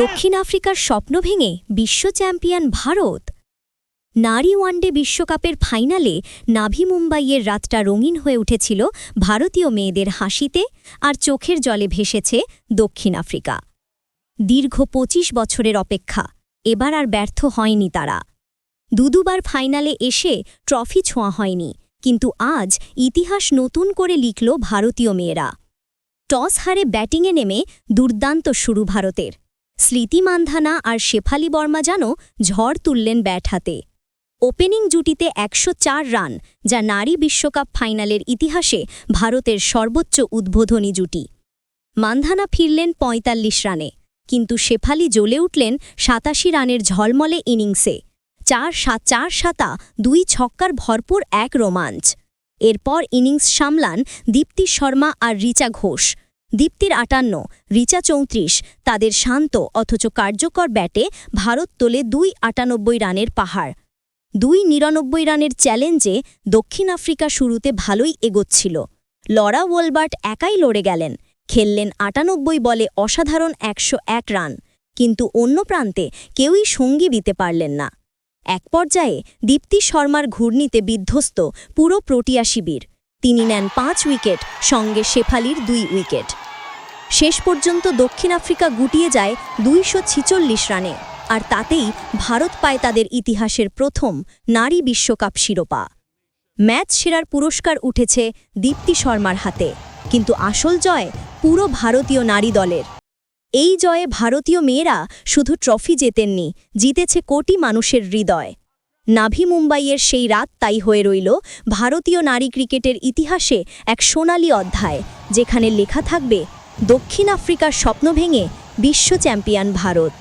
দক্ষিণ আফ্রিকার স্বপ্ন ভেঙে বিশ্ব চ্যাম্পিয়ন ভারত। নারী ওয়ানডে বিশ্বকাপের ফাইনালে নাভি মুম্বাইয়ের রাতটা রঙিন হয়ে উঠেছিল ভারতীয় মেয়েদের হাসিতে আর চোখের জলে ভেসেছে দক্ষিণ আফ্রিকা। দীর্ঘ ২৫ বছরের অপেক্ষা, এবার আর ব্যর্থ হয়নি তারা। দুদুবার ফাইনালে এসে ট্রফি ছোঁয়া হয়নি, কিন্তু আজ ইতিহাস নতুন করে লিখল ভারতীয় মেয়েরা। টস হারে ব্যাটিংয়ে নেমে দুর্দান্ত শুরু ভারতের। স্মৃতি মান্ধানা আর শেফালি বর্মা যেন ঝড় তুললেন ব্যাট হাতে। ওপেনিং জুটিতে একশো চার রান, যা নারী বিশ্বকাপ ফাইনালের ইতিহাসে ভারতের সর্বোচ্চ উদ্বোধনী জুটি। মান্ধানা ফিরলেন ৪৫ রানে, কিন্তু শেফালি জ্বলে উঠলেন সাতাশি রানের ঝলমলে ইনিংসে। চার সাত চার সাতা, দুই ছক্কার ভরপুর এক রোমাঞ্চ। এরপর ইনিংস সামলান দীপ্তি শর্মা আর রিচা ঘোষ। দীপ্তির আটান্ন, রিচা চৌত্রিশ, তাদের শান্ত অথচ কার্যকর ব্যাটে ভারত তোলে দুই আটানব্বই রানের পাহাড়। দুই নিরানব্বই রানের চ্যালেঞ্জে দক্ষিণ আফ্রিকা শুরুতে ভালোই এগোচ্ছিল। লরা ওয়ালবার্ট একাই লড়ে গেলেন, খেললেন আটানব্বই বলে অসাধারণ একশো এক রান, কিন্তু অন্য প্রান্তে কেউই সঙ্গী দিতে পারলেন না। এক পর্যায়ে দীপ্তি শর্মার ঘূর্ণিতে বিধ্বস্ত পুরো প্রোটিয়া শিবির। তিনি নেন পাঁচ উইকেট, সঙ্গে শেফালির দুই উইকেট। শেষ পর্যন্ত দক্ষিণ আফ্রিকা গুটিয়ে যায় দুইশো ছেচল্লিশ রানে, আর তাতেই ভারত পায় তাদের ইতিহাসের প্রথম নারী বিশ্বকাপ শিরোপা। ম্যাচ সেরার পুরস্কার উঠেছে দীপ্তি শর্মার হাতে, কিন্তু আসল জয় পুরো ভারতীয় নারী দলের। এই জয়ে ভারতীয় মেয়েরা শুধু ট্রফি জেতেননি, জিতেছে কোটি মানুষের হৃদয়। নাভি মুম্বাইয়ের সেই রাত তাই হয়ে রইল ভারতীয় নারী ক্রিকেটের ইতিহাসে এক সোনালি অধ্যায়, যেখানে লেখা থাকবে, দক্ষিণ আফ্রিকার স্বপ্ন ভেঙে বিশ্ব চ্যাম্পিয়ন ভারত।